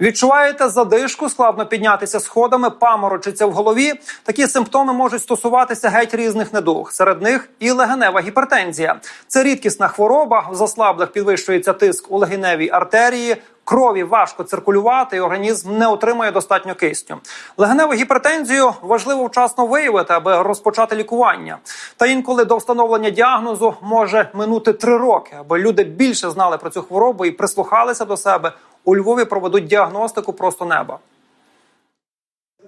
Відчуваєте задишку, складно піднятися сходами, паморочиться в голові. Такі симптоми можуть стосуватися геть різних недуг. Серед них і легенева гіпертензія. Це рідкісна хвороба. В заслаблих підвищується тиск у легеневій артерії. Крові важко циркулювати, і організм не отримує достатньо кисню. Легеневу гіпертензію важливо вчасно виявити, аби розпочати лікування. Та інколи до встановлення діагнозу може минути три роки, аби люди більше знали про цю хворобу і прислухалися до себе. У Львові проведуть діагностику просто неба.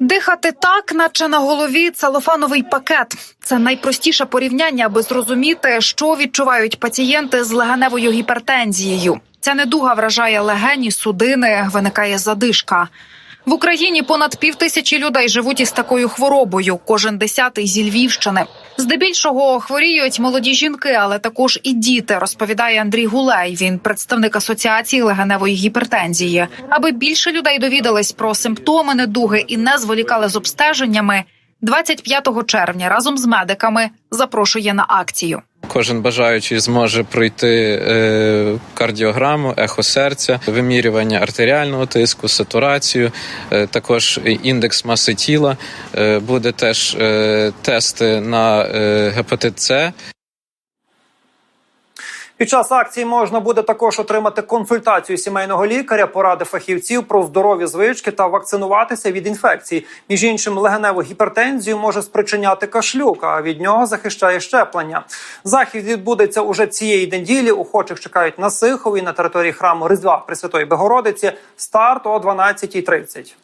Дихати так, наче на голові целофановий пакет. Це найпростіше порівняння, аби зрозуміти, що відчувають пацієнти з легеневою гіпертензією. Ця недуга вражає легені, судини, виникає задишка. В Україні понад пів тисячі людей живуть із такою хворобою. Кожен десятий зі Львівщини. Здебільшого хворіють молоді жінки, але також і діти, розповідає Андрій Гулей. Він представник асоціації легеневої гіпертензії. Аби більше людей довідались про симптоми недуги і не зволікали з обстеженнями. 25 червня разом з медиками запрошує на акцію. Кожен бажаючий зможе пройти е, кардіограму, ехо серця, вимірювання артеріального тиску, сатурацію, е, також індекс маси тіла. Е, буде теж тести на гепатит С. Під час акції можна буде також отримати консультацію сімейного лікаря, поради фахівців про здорові звички та вакцинуватися від інфекцій. Між іншим, легеневу гіпертензію може спричиняти кашлюк, а від нього захищає щеплення. Захід відбудеться уже цієї неділі. Охочих чекають на Сихові на території храму Різдва Пресвятої Богородиці. Старт о 12.30.